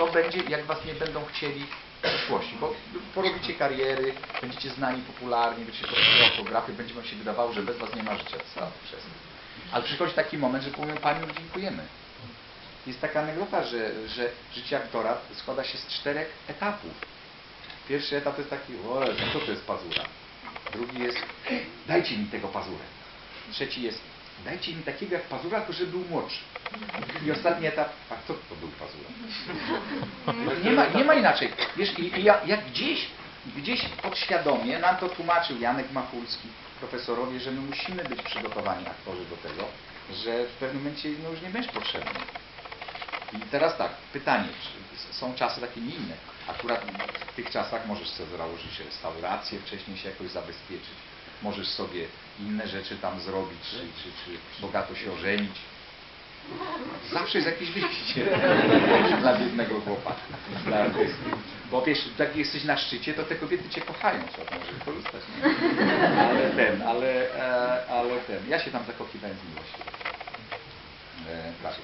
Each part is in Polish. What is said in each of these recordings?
co będzie, jak was nie będą chcieli w przyszłości, bo porobicie kariery, będziecie znani popularni, będziecie podpisać autografy, będzie wam się wydawało, że bez was nie ma życia przez Ale przychodzi taki moment, że powiem Paniu, dziękujemy. Jest taka anegdota, że, że życie aktora składa się z czterech etapów. Pierwszy etap jest taki, o, co to jest pazura? Drugi jest, dajcie mi tego pazurę. Trzeci jest, dajcie mi takiego jak pazura, tylko żeby był młodszy. I ostatni etap, a kto to był pazura? Nie ma, nie ma inaczej. Wiesz, i, i ja, jak gdzieś, gdzieś podświadomie nam to tłumaczył Janek Machulski, profesorowie, że my musimy być przygotowani aktorzy do tego, że w pewnym momencie no, już nie będziesz potrzebny. I teraz tak, pytanie, są czasy takie nie inne. Akurat w tych czasach możesz sobie założyć restaurację, wcześniej się jakoś zabezpieczyć. Możesz sobie inne rzeczy tam zrobić, czy, czy, czy bogato się ożenić. Zawsze jest jakieś wyjście dla biednego chłopaka, dla artysty. Bo wiesz, jak jesteś na szczycie, to te kobiety cię kochają, trzeba tam żeby korzystać. Nie? Ale ten, ale, e, ale ten. Ja się tam zakochiwałem z miłości. E, prawie.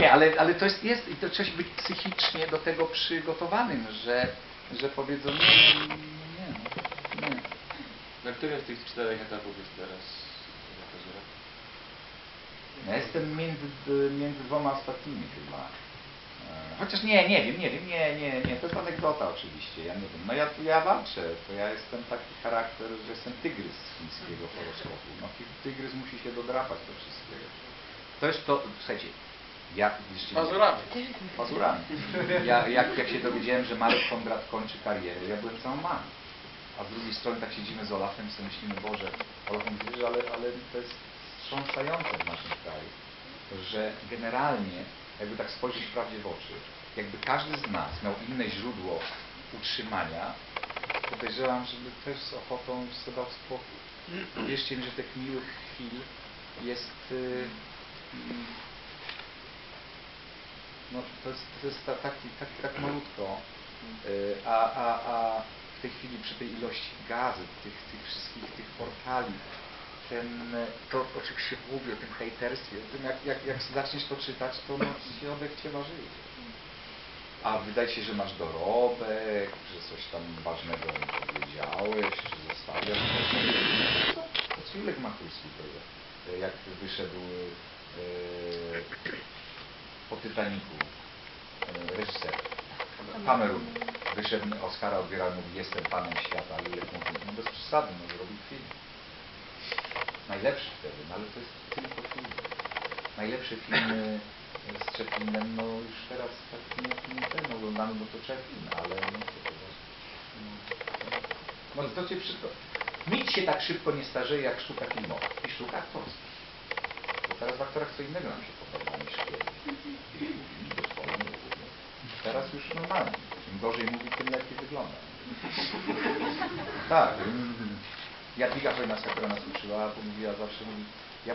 Nie, ale, ale to jest, jest, i to trzeba być psychicznie do tego przygotowanym, że, że powiedzą, nie, nie. Na którym z tych czterech etapów jest teraz pazura? Ja jestem między, między dwoma ostatnimi chyba. E, Chociaż nie, nie wiem, nie wiem, nie, nie, nie, to jest anegdota oczywiście, ja nie wiem. No ja, ja walczę, to ja jestem taki charakter, że jestem tygrys z chińskiego horoskopu. No ty- tygrys musi się dodrapać do wszystkiego. To jest to, słuchajcie, ja... Pazurami. Pazurami. Ja, jak, jak się dowiedziałem, że Marek Kondrat kończy karierę, ja byłem załamany. A z drugiej strony tak siedzimy z Olafem i sobie myślimy, Boże, Olaf mówi, ale, ale to jest wstrząsające w naszym kraju, że generalnie, jakby tak spojrzeć prawdzie w oczy, jakby każdy z nas miał inne źródło utrzymania, podejrzewam, żeby też z ochotą sobie dał spokój. Wierzcie mi, że tych miłych chwil jest y, mm, no, to jest, to jest ta, taki, tak, tak malutko, y, a, a, a w tej chwili przy tej ilości gazet, tych, tych wszystkich tych portali, ten, to o czym się mówi, o tym hejterstwie, o tym jak, jak, jak zaczniesz to czytać, to no, środek Cię ważyje. A wydaje się, że masz dorobek, że coś tam ważnego powiedziałeś, czy zostawiasz to co Julek Machulski powiedział, jak wyszedł e, po Titanicu e, reżyser Cameron wyszedł, Oscara odbierał, mówi jestem panem świata, a Julek mówi, no bez przesady, no zrobił film. Najlepszy wtedy, no ale to jest tylko film. Najlepsze filmy z Chaplinem, no już teraz tak nie, nie ten oglądamy, bo to Chaplin, ale no to jest? No, no to cię szybko. Nic się tak szybko nie starzeje jak sztuka filmowa i sztuka aktorska. Bo teraz w aktorach co innego nam się podoba niż kiedyś. Teraz już normalnie. Gorzej mówi, tym lepiej wygląda. Tak. Jadwiga Chojnacka, która nas uczyła, mówiła zawsze, mówi, ja